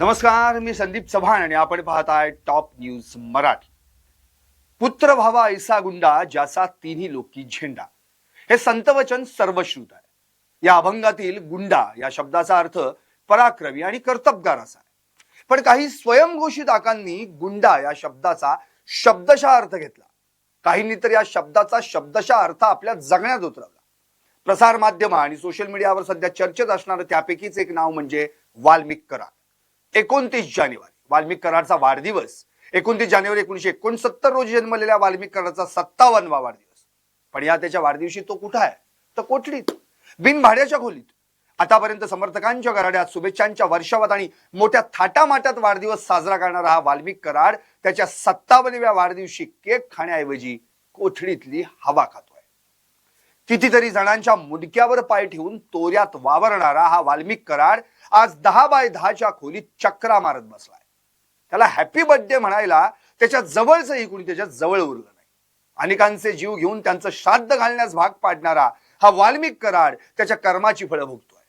नमस्कार मी संदीप चव्हाण आणि आपण पाहत आहे टॉप न्यूज मराठी. पुत्र भावा ऐसा गुंडा ज्याचा तिन्ही लोकी झेंडा. हे संतवचन सर्वश्रुत आहे. या अभंगातील गुंडा या शब्दाचा अर्थ पराक्रमी आणि कर्तबगार असा आहे. पण काही स्वयंघोषित आकांनी गुंडा या शब्दाचा शब्दशः अर्थ घेतला. काहींनी तर या शब्दाचा शब्दशः अर्थ आपल्या जगण्यात उतरवला. प्रसार माध्यम आणि सोशल मीडियावर सध्या चर्चेत असणारं त्यापैकीच एक नाव म्हणजे वाल्मिक करा एकोणतीस जानेवारी वाल्मिक कराडचा वाढदिवस. एकोणतीस जानेवारी एकोणीशे एकोणसत्तर रोजी जन्मलेल्या वाल्मिक कराडचा सत्तावन्नवा वाढदिवस. पण या त्याच्या वाढदिवशी तो कुठं आहे? तर कोठडीत? बिनभाड्याच्या खोलीत. आतापर्यंत समर्थकांच्या घराड्यात शुभेच्छांच्या वर्षावात आणि मोठ्या थाटामाटात वाढदिवस साजरा करणारा हा वाल्मिक कराड त्याच्या सत्तावन्नव्या वाढदिवशी केक खाण्याऐवजी कोठडीतली हवा खातो. कितीतरी जणांच्या मुडक्यावर पाय ठेवून तोऱ्यात वावरणारा हा वाल्मिक कराड आज दहा बाय दहाच्या खोलीत चक्रा मारत बसलाय. त्याला हॅपी बर्थडे म्हणायला त्याच्या जवळचंही कुणी त्याच्याजवळ उरलं नाही. अनेकांचे जीव घेऊन त्यांचं श्राद्ध घालण्यास भाग पाडणारा हा वाल्मिक कराड त्याच्या कर्माची फळं भोगतोय.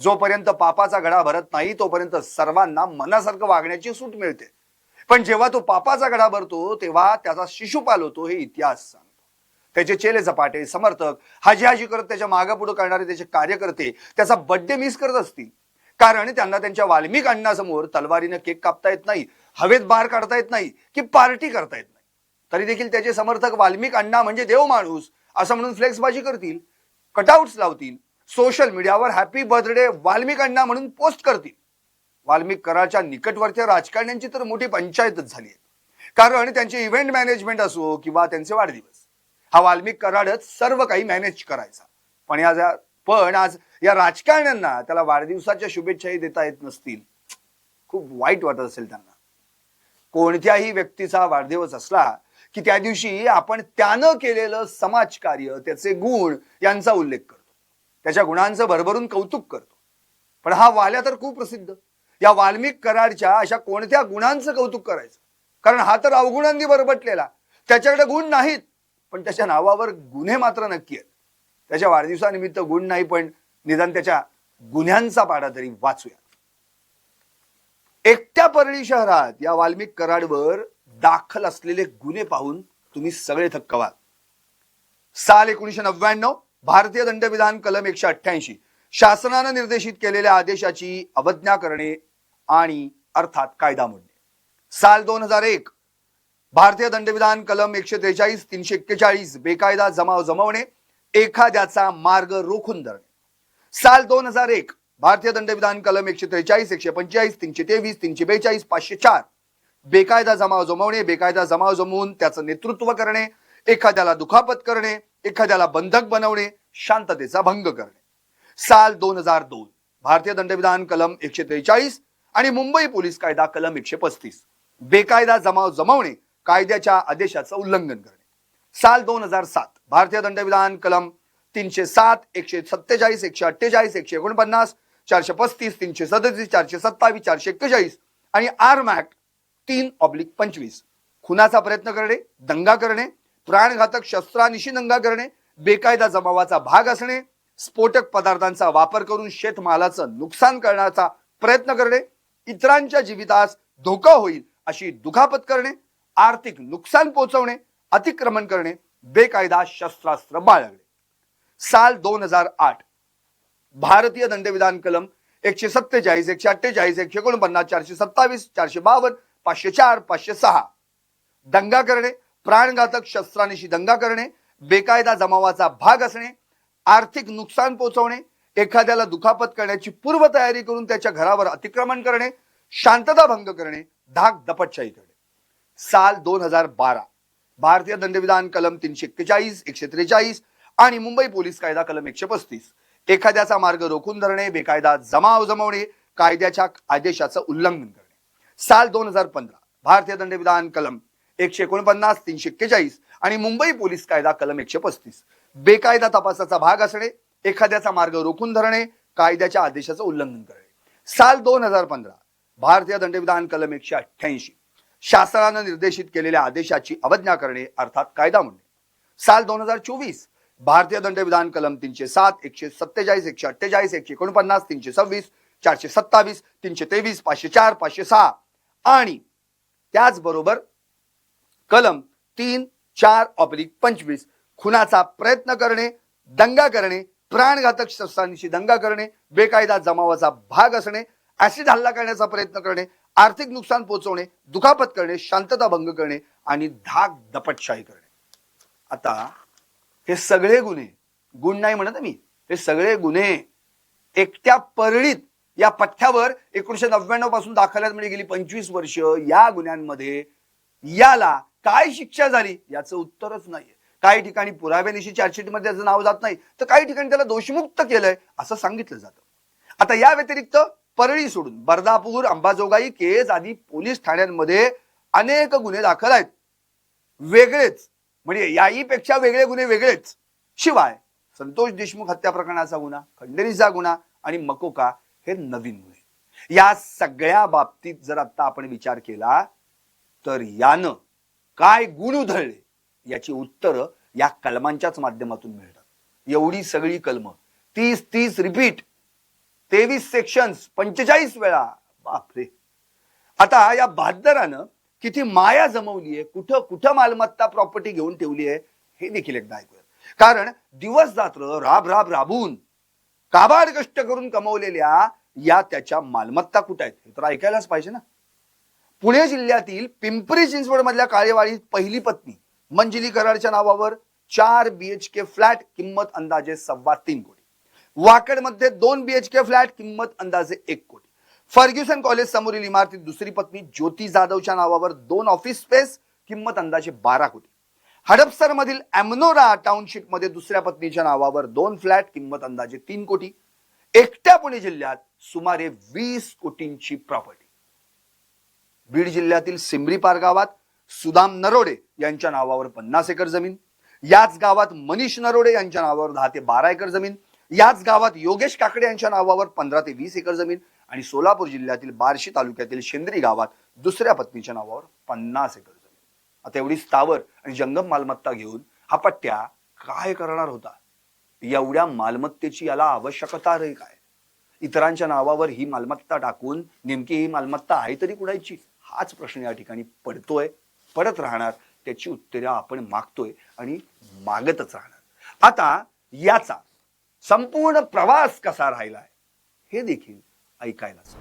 जोपर्यंत पापाचा गडा भरत नाही तोपर्यंत सर्वांना मनासारखं वागण्याची सूट मिळते. पण जेव्हा तो पापाचा गडा भरतो तेव्हा त्याचा शिशुपाल होतो हे इतिहास सांग त्याचे चेले झपाटे समर्थक हाजी हाजी करत त्याच्या मागापुढे करणारे त्याचे कार्यकर्ते त्याचा बड्डे मिस करत असतील. कारण त्यांना त्यांच्या वाल्मिक अण्णासमोर तलवारीनं केक कापता येत नाही हवेत बाहेर काढता येत नाही की पार्टी करता येत नाही. तरी देखील त्याचे समर्थक वाल्मिक अण्णा म्हणजे देव माणूस असं म्हणून फ्लेक्सबाजी करतील कटआउट्स लावतील सोशल मीडियावर हॅपी बर्थडे वाल्मिक अण्णा म्हणून पोस्ट करतील. वाल्मिक कराच्या निकटवर्तीय राजकारण्यांची तर मोठी पंचायतच झाली आहे. कारण त्यांचे इव्हेंट मॅनेजमेंट असो किंवा त्यांचे वाढदिवस. हा वाल्मिक कराडच सर्व काही मॅनेज करायचा. पण या पण आज या राजकारण्यांना त्याला वाढदिवसाच्या शुभेच्छाही देता येत नसतील. खूप वाईट वाटत असेल त्यांना. कोणत्याही व्यक्तीचा वाढदिवस असला की त्या दिवशी आपण त्यानं केलेलं समाजकार्य त्याचे गुण यांचा उल्लेख करतो. त्याच्या गुणांचं भरभरून कौतुक करतो. पण हा वाल्या तर खूप प्रसिद्ध. या वाल्मिक कराडच्या अशा कोणत्या गुणांचं कौतुक करायचं? कारण हा तर अवगुणांनी बरबटलेला. त्याच्याकडे गुण नाहीत. पण त्याच्या नावावर गुन्हे मात्र नक्की आहेत. त्याच्या वाढदिवसानिमित्त गुण नाही पण निदान त्याच्या गुन्ह्यांचा पाडा तरी वाचूया. एकट्या परळी शहरात या वाल्मिक कराडवर दाखल असलेले गुन्हे पाहून तुम्ही सगळे थक्क व्हाल. साल एकोणीशे नव्याण्णव भारतीय दंडविधान कलम एकशे अठ्ठ्याऐंशी. शासनानं निर्देशित केलेल्या आदेशाची अवज्ञा करणे आणि अर्थात कायदा मोडणे. साल दोन हजार एक भारतीय दंडविधान कलम एकशे त्रेचाळीस तीनशे एक्केचाळीस बेकायदा जमाव जमवणे एखाद्याचा मार्ग रोखून धरणे. साल दोन हजार एक भारतीय दंडविधान कलम एकशे त्रेचाळीस एकशे पंचेचाळीस तीनशे तेवीस तीनशे बेचाळीस पाचशे चार. बेकायदा जमाव जमवणे बेकायदा जमाव जमवून त्याचं नेतृत्व करणे एखाद्याला दुखापत करणे एखाद्याला बंधक बनवणे शांततेचा भंग करणे. साल दोन हजार दोन भारतीय दंडविधान कलम एकशे त्रेचाळीस आणि मुंबई पोलीस कायदा कलम एकशे पस्तीस. बेकायदा जमाव जमवणे कायद्याच्या आदेशाचं उल्लंघन करणे. साल दोन हजार सात भारतीय दंडविधान कलम तीनशे सात एकशे सत्तेचाळीस एकशे अठ्ठेचाळीस एकशे एकोणपन्नास चारशे पस्तीस तीनशे सदतीस चारशे सत्तावीस चारशे एक्केचाळीस आणि आर्म ऍक्ट तीन ऑब्लिक पंचवीस. खुनाचा प्रयत्न करणे दंगा करणे प्राणघातक शस्त्रानिशी दंगा करणे बेकायदा जमावाचा भाग असणे स्फोटक पदार्थांचा वापर करून शेतमालाचं नुकसान करण्याचा प्रयत्न करणे इतरांच्या जीवितास धोका होईल अशी दुखापत करणे आर्थिक नुकसान पोहोचवणे अतिक्रमण करणे बेकायदा शस्त्रास्त्र बाळगणे. साल दोन हजार आठ भारतीय दंडविधान कलम एकशे सत्तेचाळीस एकशे अठ्ठेचाळीस एकशे एकोणपन्नास चारशे सत्तावीस चारशे बावन्न पाचशे चार पाचशे सहा. दंगा करणे प्राणघातक शस्त्रांशी दंगा करणे बेकायदा जमावाचा भाग असणे आर्थिक नुकसान पोहोचवणे एखाद्याला दुखापत करण्याची पूर्वतयारी करून त्याच्या घरावर अतिक्रमण करणे शांतता भंग करणे धाक दपटशाही करणे. साल दोन हजार बारा. भारतीय दंडविधान कलम तीनशे एक्केचाळीस एकशे त्रेचाळीस आणि मुंबई पोलीस कायदा कलम एकशे पस्तीस. एखाद्याचा मार्ग रोखून धरणे बेकायदा जमाव जमवणे कायद्याच्या आदेशाचं उल्लंघन करणे. साल दोन हजार पंधरा. भारतीय दंडविधान कलम एकशे एकोणपन्नास तीनशे एक्केचाळीस आणि मुंबई पोलीस कायदा कलम एकशे पस्तीस. बेकायदा तपासाचा भाग असणे एखाद्याचा मार्ग रोखून धरणे कायद्याच्या आदेशाचं उल्लंघन करणे. साल दोन हजार पंधरा. भारतीय दंडविधान कलम एकशे अठ्ठ्याऐंशी. शासनानं निर्देशित केलेल्या आदेशाची अवज्ञा करणे अर्थात कायदा म्हणणे. साल दोन हजार चोवीस भारतीय दंडविधान कलम तीनशे सात एकशे सत्तेचाळीस एकशे अठ्ठेचाळीस एकशे एकोणपन्नास तीनशे सव्वीस चारशे सत्तावीस तीनशे तेवीस पाचशे चार पाचशे सहा आणि त्याचबरोबर कलम तीन चार ऑब्लिक पंचवीस खुनाचा प्रयत्न करणे दंगा करणे प्राणघातक शस्त्रांशी दंगा करणे बेकायदा जमावाचा भाग असणे ऍसिड हल्ला करण्याचा प्रयत्न करणे आर्थिक नुकसान पोहोचवणे दुखापत करणे शांतता भंग करणे आणि धाक दपटशाही करणे. आता हे सगळे गुन्हे गुण नाही म्हणत मी हे सगळे गुन्हे एकट्या परळीत या पठ्ठ्यावर एकोणीशे नव्याण्णवपासून दाखल्यात म्हणजे गेली पंचवीस वर्ष या गुन्ह्यांमध्ये याला काय शिक्षा झाली याचं उत्तरच नाहीये. काही ठिकाणी पुराव्यानिशी चार्जशीटमध्ये त्याचं नाव जात नाही तर काही ठिकाणी त्याला दोषमुक्त केलंय असं सांगितलं जातं. आता या व्यतिरिक्त परळी सोडून बर्दापूर अंबाजोगाई केज आदी पोलीस ठाण्यांमध्ये अनेक गुन्हे दाखल आहेत. वेगळेच. म्हणजे याहीपेक्षा वेगळे गुन्हे वेगळेच. शिवाय संतोष देशमुख हत्या प्रकरणाचा गुन्हा खंडणीचा गुन्हा आणि मकोका हे नवीन गुन्हे. या सगळ्या बाबतीत जर आता आपण विचार केला तर यानं काय गुण उधळले याची उत्तरं या कलमांच्याच माध्यमातून मिळतात. एवढी सगळी कलम. तीस तीस रिपीट तेवीस सेक्शन्स पंचेचाळीस वेळा. बापरे. आता या बहादरानं किती माया जमवली आहे कुठं कुठं मालमत्ता प्रॉपर्टी घेऊन ठेवली आहे हे देखील एकदा ऐकूया. कारण दिवस रात्र राब राब राबून काबाड कष्ट करून कमवलेल्या या त्याच्या मालमत्ता कुठं आहेत? हे तर ऐकायलाच पाहिजे ना. पुणे जिल्ह्यातील पिंपरी चिंचवड मधल्या काळेवाडीत पहिली पत्नी मंजिली कराडच्या नावावर चार बीएचके फ्लॅट किंमत अंदाजे सव्वा तीन कोटी. वाकडमध्ये दोन बीएचके फ्लॅट किंमत अंदाजे एक कोटी. फर्ग्युसन कॉलेज समोरील इमारतीत दुसरी पत्नी ज्योती जाधवच्या नावावर दोन ऑफिस स्पेस किंमत अंदाजे बारा कोटी. हडपसर मधील अॅमनोरा टाउनशिपमध्ये दुसऱ्या पत्नीच्या नावावर दोन फ्लॅट किंमत अंदाजे तीन कोटी. एकट्या पुणे जिल्ह्यात सुमारे वीस कोटींची प्रॉपर्टी. बीड जिल्ह्यातील सिमरी पार गावात सुदाम नरोडे यांच्या नावावर पन्नास एकर जमीन. याच गावात मनीष नरोडे यांच्या नावावर दहा ते बारा एकर जमीन. याच गावात योगेश काकडे यांच्या नावावर पंधरा ते वीस एकर जमीन आणि सोलापूर जिल्ह्यातील बार्शी तालुक्यातील शेंद्री गावात दुसऱ्या पत्नीच्या नावावर पन्नास एकर जमीन. आता एवढी स्थावर आणि जंगम मालमत्ता घेऊन हा पट्ट्या काय करणार होता? एवढ्या मालमत्तेची याला आवश्यकता रे काय? इतरांच्या नावावर ही मालमत्ता टाकून नेमकी ही मालमत्ता आहे तरी कुणाची? हाच प्रश्न या ठिकाणी पडतोय पडत राहणार त्याची उत्तरे आपण मागतोय आणि मागतच राहणार. आता याचा संपूर्ण प्रवास कसा राहिलाय हे देखील ऐकायलाच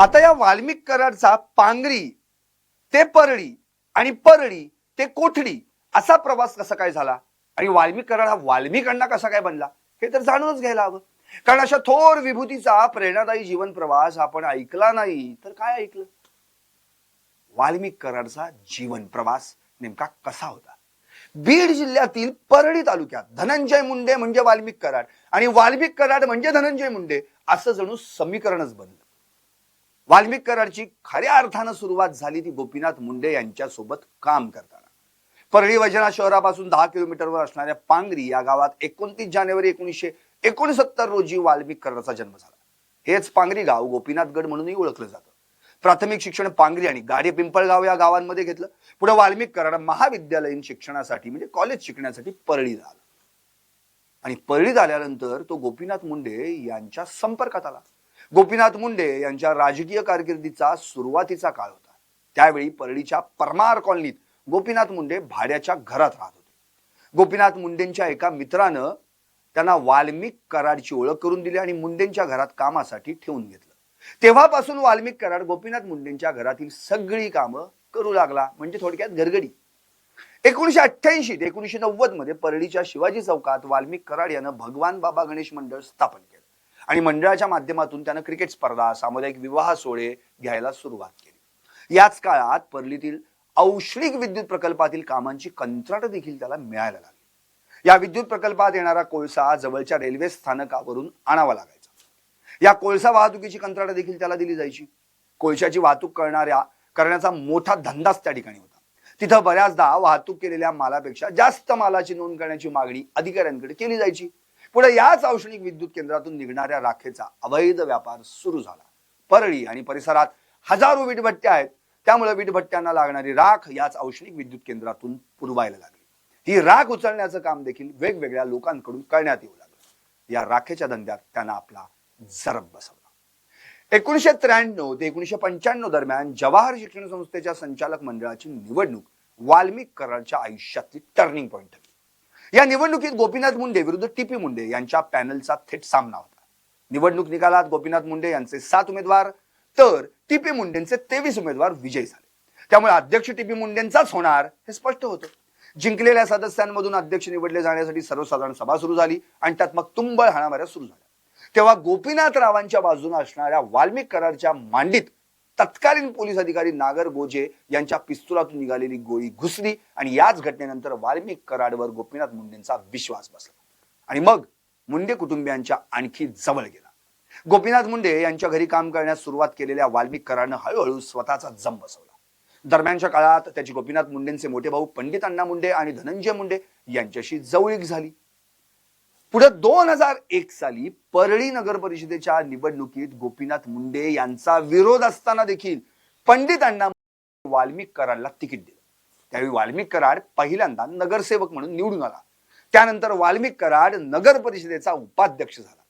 आता या वाल्मिक कराडचा पांगरी ते परळी आणि परळी ते कोठडी असा प्रवास कसा काय झाला? आणि वाल्मिक कराड हा वाल्मिकांना कसा काय बनला? हे तर जाणूनच घ्यायला हवं. कारण अशा थोर विभूतीचा प्रेरणादायी जीवन प्रवास आपण ऐकला नाही तर काय ऐकलं? वाल्मिक कराडचा जीवन प्रवास नेमका कसा होता? बीड जिल्ह्यातील परळी तालुक्यात धनंजय मुंडे म्हणजे वाल्मिक कराड आणि वाल्मिक कराड म्हणजे धनंजय मुंडे असं जणू समीकरणच बनलं. वाल्मिक कराडची खऱ्या अर्थानं सुरुवात झाली ती गोपीनाथ मुंडे यांच्या सोबत काम करताना. परळी वजना शहरापासून दहा किलोमीटरवर असणाऱ्या पांगरी या गावात एकोणतीस जानेवारी एकोणीसशे एकोणसत्तर रोजी वाल्मिक कराडाचा जन्म झाला. हेच पांगरी गाव गोपीनाथगड म्हणूनही ओळखलं जातं. प्राथमिक शिक्षण पांगरी आणि गाडी पिंपळगाव या गावांमध्ये घेतलं. पुढे वाल्मिक कराड महाविद्यालयीन शिक्षणासाठी म्हणजे कॉलेज शिकण्यासाठी परळीत आला आणि परळीत आल्यानंतर तो गोपीनाथ मुंडे यांच्या संपर्कात आला. गोपीनाथ मुंडे यांच्या राजकीय कारकिर्दीचा सुरुवातीचा काळ होता. त्यावेळी परळीच्या परमार कॉलनीत गोपीनाथ मुंडे भाड्याच्या घरात राहत होते. गोपीनाथ मुंडेंच्या एका मित्रानं त्यांना वाल्मिक कराडची ओळख करून दिली आणि मुंडेंच्या घरात कामासाठी ठेवून घेतलं. तेव्हापासून वाल्मिक कराड गोपीनाथ मुंडेंच्या घरातील सगळी कामं करू लागला म्हणजे थोडक्यात घरगडी. एकोणीशे अठ्ठ्याऐंशी ते एकोणीशे नव्वदमध्ये परळीच्या शिवाजी चौकात वाल्मिक कराड यानं भगवान बाबा गणेश मंडळ स्थापन केलं. आणि मंडळाच्या माध्यमातून त्यानं क्रिकेट स्पर्धा सामुदायिक विवाह सोहळे घ्यायला सुरुवात केली. याच काळात परलीतील औष्णिक विद्युत प्रकल्पातील कामांची कंत्राट देखील त्याला मिळायला लागली. या विद्युत प्रकल्पात येणारा कोळसा जवळच्या रेल्वे स्थानकावरून आणावा लागायचा. या कोळसा वाहतुकीची कंत्राट देखील त्याला दिली जायची. कोळशाची वाहतूक करणाऱ्या करण्याचा मोठा धंदाच त्या ठिकाणी होता. तिथं बऱ्याचदा वाहतूक केलेल्या मालापेक्षा जास्त मालाची नोंद करण्याची मागणी अधिकाऱ्यांकडे केली जायची. पुढे याच औष्णिक विद्युत केंद्रातून निघणाऱ्या राखेचा अवैध व्यापार सुरू झाला. परळी आणि परिसरात हजारो वीटभट्ट्या आहेत. त्यामुळे वीटभट्ट्यांना लागणारी राख याच औष्णिक विद्युत केंद्रातून पुरवायला लागली. ही राख उचलण्याचं काम देखील वेगवेगळ्या लोकांकडून करण्यात येऊ लागलं. या राखेच्या धंद्यात त्यांना आपला जरब बसवला एकोणीशे त्र्याण्णव ते एकोणीशे पंच्याण्णव दरम्यान जवाहर शिक्षण संस्थेच्या संचालक मंडळाची निवडणूक वाल्मिक कराडच्या आयुष्यातली टर्निंग पॉईंट ठरली. या निवडणुकीत गोपीनाथ मुंडे विरुद्ध टीपी मुंडे यांच्या पॅनलचा थेट सामना होता. निवडणूक निकालात गोपीनाथ मुंडे यांचे सात उमेदवार तर टीपी मुंडेंचे तेवीस उमेदवार विजयी झाले. त्यामुळे अध्यक्ष टीपी मुंडेंचाच होणार हे स्पष्ट होतं. जिंकलेल्या सदस्यांमधून अध्यक्ष निवडले जाण्यासाठी सर्वसाधारण सभा सुरू झाली आणि त्यात मग तुंबळ हाणामाऱ्या सुरू झाल्या. तेव्हा गोपीनाथ रावांच्या बाजूने असणाऱ्या वाल्मिक कराडच्या मांडीत तत्कालीन पोलीस अधिकारी नागर गोजे यांच्या पिस्तुलातून निघालेली गोळी घुसली आणि याच घटनेनंतर वाल्मिक कराडवर गोपीनाथ मुंडेंचा विश्वास बसला. आणि मग मुंडे कुटुंबियांच्या आणखी जवळ गेला. गोपीनाथ मुंडे यांच्या घरी काम करण्यास सुरुवात केलेल्या वाल्मिक कराडनं हळूहळू स्वतःचा जम बसवला. दरम्यानच्या काळात त्याची गोपीनाथ मुंडेंचे मोठे भाऊ पंडित अण्णा मुंडे आणि धनंजय मुंडे यांच्याशी जवळीक झाली. पुढे दोन हजार एक साली परळी नगर परिषदेच्या निवडणुकीत गोपीनाथ मुंडे यांचा विरोध असताना देखील पंडित अण्णा वाल्मिक कराडला तिकीट दिलं. त्यावेळी वाल्मिक कराड पहिल्यांदा नगरसेवक म्हणून निवडून आला. त्यानंतर वाल्मिक कराड नगर परिषदेचा उपाध्यक्ष झाला.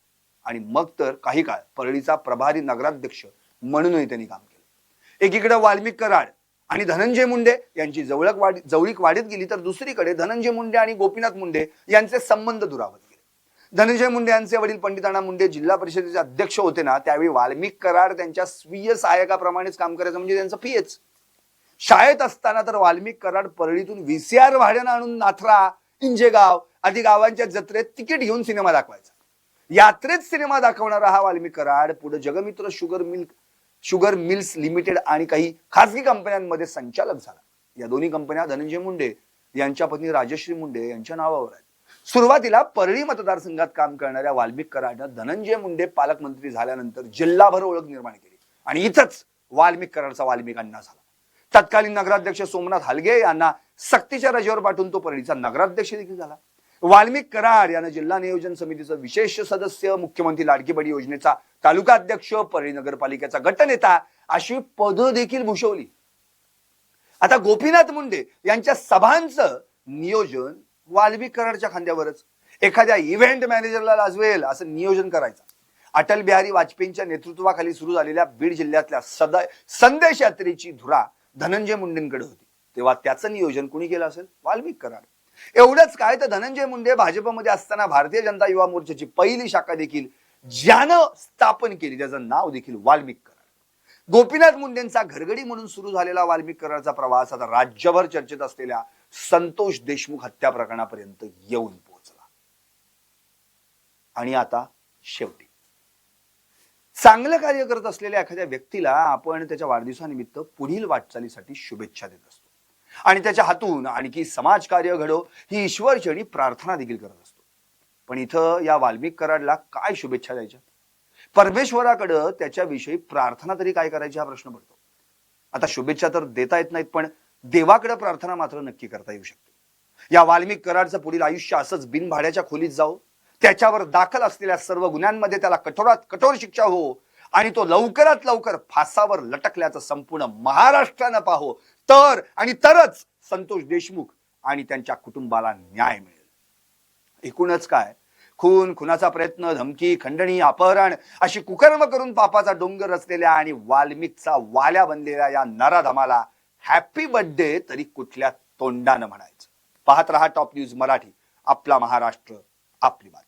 आणि मग तर काही काळ परळीचा प्रभारी नगराध्यक्ष म्हणूनही त्यांनी काम केलं. एकीकडे वाल्मिक कराड आणि धनंजय मुंडे यांची जवळक वाढ जवळीक वाढत गेली तर दुसरीकडे धनंजय मुंडे आणि गोपीनाथ मुंडे यांचे संबंध दुरावले धनंजय मुंडे यांचे वडील पंडितांना मुंडे जिल्हा परिषदेचे अध्यक्ष होते ना त्यावेळी वाल्मिक कराड त्यांच्या स्वीय सहाय्यकाप्रमाणेच काम करायचं म्हणजे त्यांचं पीएच शाळेत असताना तर वाल्मिक कराड परळीतून व्हीसीआर भाड्यानं आणून नाथरा इंजेगाव आदी गावांच्या जत्रेत तिकीट घेऊन सिनेमा दाखवायचा. यात्रेत सिनेमा दाखवणारा हा वाल्मिक कराड पुढे Jagmitra sugar milk sugar mills limited आणि काही खासगी कंपन्यांमध्ये संचालक झाला. या दोन्ही कंपन्या धनंजय मुंडे यांच्या पत्नी राजश्री मुंडे यांच्या नावावर आहेत. सुरुवातीला परळी मतदारसंघात काम करणाऱ्या वाल्मिक कराडनं धनंजय मुंडे पालकमंत्री झाल्यानंतर जिल्हाभर ओळख निर्माण केली. आणि इथंच वाल्मिक कराडचा वाल्मिक अण्णा झाला. तत्कालीन नगराध्यक्ष सोमनाथ हलगे यांना सक्तीच्या रजेवर पाठवून तो परळीचा नगराध्यक्ष देखील झाला. वाल्मिक कराड यानं जिल्हा नियोजन समितीचं विशेष सदस्य मुख्यमंत्री लाडकीबडी योजनेचा तालुका अध्यक्ष परळी नगरपालिकेचा गटनेता अशी पदं देखील भूषवली. आता गोपीनाथ मुंडे यांच्या सभांचं नियोजन वाल्वी कराडच्या खांद्यावरच एखाद्या इव्हेंट मॅनेजरला लाजवेल असं नियोजन करायचं. अटल बिहारी वाजपेयींच्या नेतृत्वाखाली सुरू झालेल्या बीड जिल्ह्यातल्या सदा संदेश यात्रेची धुरा धनंजय मुंडेंकडे होती. तेव्हा त्याचं नियोजन कुणी केलं असेल? वाल्मिक कराड एवढंच काय तर धनंजय मुंडे भाजपमध्ये असताना भारतीय जनता युवा मोर्चाची पहिली शाखा देखील ज्यानं स्थापन केली त्याचं नाव देखील वाल्मिक कराड गोपीनाथ मुंडेंचा घरगडी म्हणून सुरू झालेला वाल्मिक कराडचा प्रवास आता राज्यभर चर्चेत असलेल्या संतोष देशमुख हत्या प्रकरणापर्यंत येऊन पोहोचला. आणि आता शेवटी. चांगलं कार्य करत असलेल्या एखाद्या व्यक्तीला आपण त्याच्या वाढदिवसानिमित्त पुढील वाटचालीसाठी शुभेच्छा देत असतो. आणि त्याच्या हातून आणखी समाजकार्य घडो ही ईश्वरचरणी प्रार्थना देखील करत असतो. पण इथं या वाल्मिक कराडला काय शुभेच्छा द्यायच्या? परमेश्वराकडं त्याच्याविषयी प्रार्थना तरी काय करायची हा प्रश्न पडतो. आता शुभेच्छा तर देता येत नाहीत पण देवाकडे प्रार्थना मात्र नक्की करता येऊ शकते. या वाल्मिक कराडचं पुढील आयुष्य असंच बिनभाड्याच्या खोलीत जाऊ त्याच्यावर दाखल असलेल्या सर्व गुन्ह्यांमध्ये त्याला कठोरात कठोर शिक्षा हो आणि तो लवकरात लवकर फासावर लटकल्याचं संपूर्ण महाराष्ट्रानं पाहो. तर आणि तरच संतोष देशमुख आणि त्यांच्या कुटुंबाला न्याय मिळेल. एकूणच काय? खून खुनाचा प्रयत्न धमकी खंडणी अपहरण अशी कुकर्म करून पापाचा डोंगर रचलेल्या आणि वाल्मिकचा वाल्या बनलेल्या या नराधमाला हॅपी बर्थडे तरी कुठल्या तोंडानं म्हणायचं. पाहत रहा टॉप न्यूज मराठी आपला महाराष्ट्र आपली बात